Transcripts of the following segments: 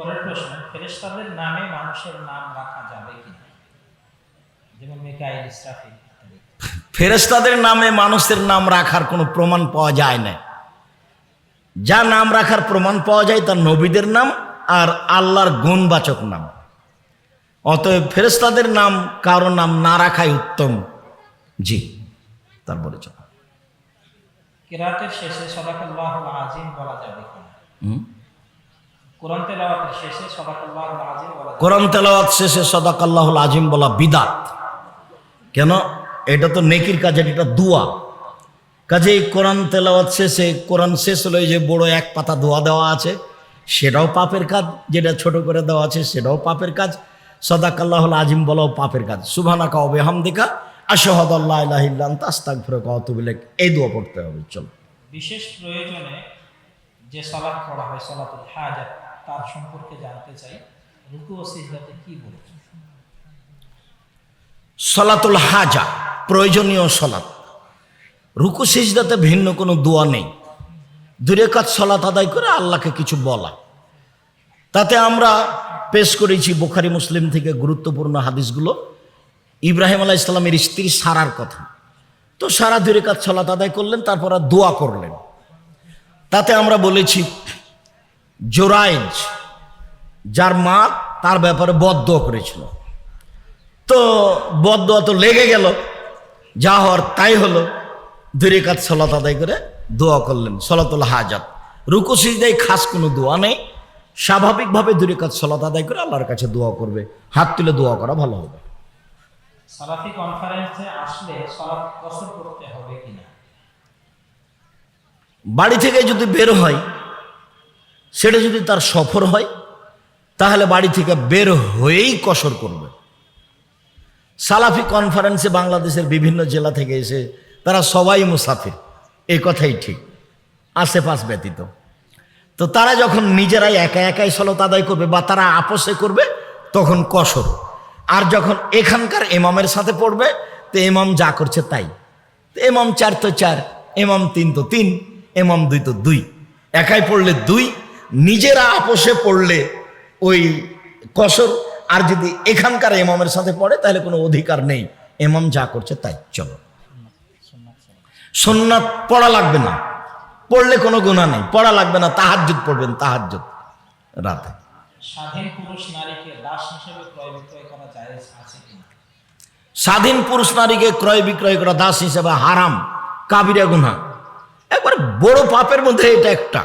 পরের প্রশ্ন ফেরেশতাদের নামে মানুষের নাম রাখা যাবে কি যেমন মিকাইল ইসরাফিল ফেরেস্তাদের নামে মানুষের নাম রাখার কোনো প্রমাণ পাওয়া যায় না। যা নাম রাখার প্রমাণ পাওয়া যায় তার নবীদের নাম আর আল্লাহর গুণবাচক নাম। অতএব ফেরেস্তাদের নাম কারও নাম না রাখাই উত্তম। জি তারপরে চল। কিরাতের শেষে সদাকাল্লাহ আজিম বলা যাবে হুম? কোরআন তেলাওয়াত শেষে সদাকাল্লাহুল আজিম বলা বিদাত। কেন? এটা তো নেকির কাজের এটা দুয়া। কাজেই কোরআন তেলাওয়াত শেষে কোরআন শেষ হলে এই যে বড় এক পাতা দোয়া দেওয়া আছে সেটাও পাপের কাজ যেটা ছোট করে দেওয়া আছে সেটাও পাপের কাজ। সদাকাল্লাহুল আজিম বলাও পাপের কাজ। সুবহানাকা ওয়া বিহামদিকা আশহাদু আল্লা ইলাহা ইল্লা আনতা আস্তাগফিরুকা ওয়া আতুবু ইলাইক। এই দোয়া পড়তে হবে চলো। বিশেষ প্রয়োজনে যে সালাত পড়া হয় সালাতুল হাজাত তার সম্পর্কে জানতে চাই। রুকু ও সিজদাতে কি বলছেন? সলাতুল হাজা, প্রয়োজনীয় সলাত রুকু, সিজদাতে ভিন্ন কোনো দোয়া নেই। দূরে কাজ সলাত আদায় করে আল্লাহকে কিছু বলা। তাতে আমরা পেশ করেছি বোখারি, মুসলিম থেকে গুরুত্বপূর্ণ হাদিসগুলো। ইব্রাহিম আলাহ ইসলামের স্ত্রী সারার কথা। তো সারা দূরে কাজ সলাত আদায় করলেন, তারপর দোয়া করলেন। তাতে আমরা বলেছি জোরাইজ যার মা তার ব্যাপারে বদ্ধ করেছিল। তো বদোয়া তো লেগে গেল। যা হওয়ার তাই হলো। দূরে কাজ সলাত আদায় করে দোয়া করলেন সলাতুল হাজাত। রুকু সিজদায় খাস কোনো দোয়া নেই। স্বাভাবিকভাবে দূরে কাজ সলাত আদায় করে আল্লাহর কাছে দোয়া করবে। হাত তুলে দোয়া করা ভালো হবে। সালাফি কনফারেন্সে আসলে সালাত করতে হবে কিনা? বাড়ি থেকে যদি বের হয় সেটা যদি তার সফর হয়, তাহলে বাড়ি থেকে বের হয়েই কসর করবে। সালাফি কনফারেন্সে বাংলাদেশের বিভিন্ন জেলা থেকে এসে তারা সবাই মুসাফির। এই কথাই ঠিক। আশেপাশ ব্যতীত। তো তারা যখন নিজেরাই একা একাই সলত আদায় করবে বা তারা আপসে করবে, তখন কসর। আর যখন এখানকার এমামের সাথে পড়বে, তো এমাম যা করছে তাই। তো এমাম চার তো চার এমাম তিন তো তিন এমাম দুই তো দুই। একাই পড়লে দুই নিজেরা আপোষে পড়লে ওই কসর আর যদি এখানকার এমামের সাথে পড়ে তাহলে কোনো অধিকার নেই। এমাম যা করছে তাই চলো। সোননাথ পড়া লাগবে না। পড়লে কোনো গুণা নেই। পড়া লাগবে না তাহাজ্জুদ পড়বেন তাহাজ্জুদ রাতে। স্বাধীন পুরুষ নারীকে ক্রয় বিক্রয় করা জায়েজ আছে কিনা স্বাধীন পুরুষ নারীকে ক্রয় বিক্রয় করা দাস হিসেবে হারাম কাবিরা গুনা একবার বড় পাপের মধ্যে এটা একটা।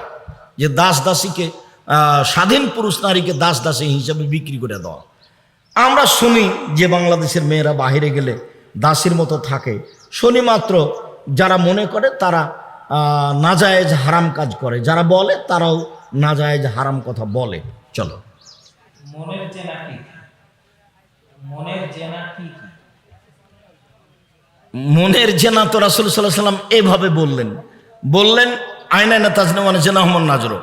যে দাস দাসীকে স্বাধীন পুরুষ নারীকে দাস দাসী হিসাবে বিক্রি করে দেওয়া। আমরা শুনি যে বাংলাদেশের মেয়েরা বাইরে গেলে দাসীর মতো থাকে। শুনি মাত্র যারা মনে করে তারা নাজায়েজ হারাম কাজ করে। যারা বলে তারাও নাজায়েজ হারাম কথা বলে। চলো। মনের জেনা কি? কি? মনের জেনা কি কি? মনের জেনা তো রাসুল সাল্লাহ সাল্লাম এভাবে বললেন। বললেন আয়না না তাজনে মানে জেনা হমন নাজরো।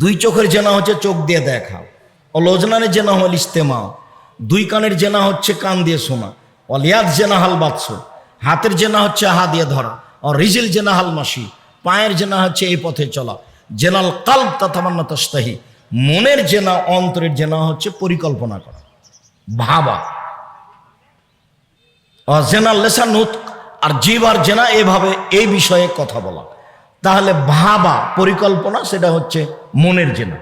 দুই চোখের জেনা হচ্ছে চোখ দিয়ে দেখা অলোজনানের জেনা হল ইস্তেমা দুই কানের জেনা হচ্ছে কান দিয়ে শোনা। অলিয়াদ জেনা হাল বাৎস হাতের জেনা হচ্ছে হা দিয়ে ধরা। ও রিজিল জেনা হাল মাসি। পায়ের জেনা হচ্ছে এই পথে চলা। জেনাল কাল্প তথামান্না তস্তাহি মনের জেনা, অন্তরের জেনা হচ্ছে পরিকল্পনা করা। ভাবা। জেনা লেসা নুত আর জীব আর জেনা এভাবে এই বিষয়ে কথা বলা। তাহলে ভাবা পরিকল্পনা সেটা হচ্ছে মনের জেনা।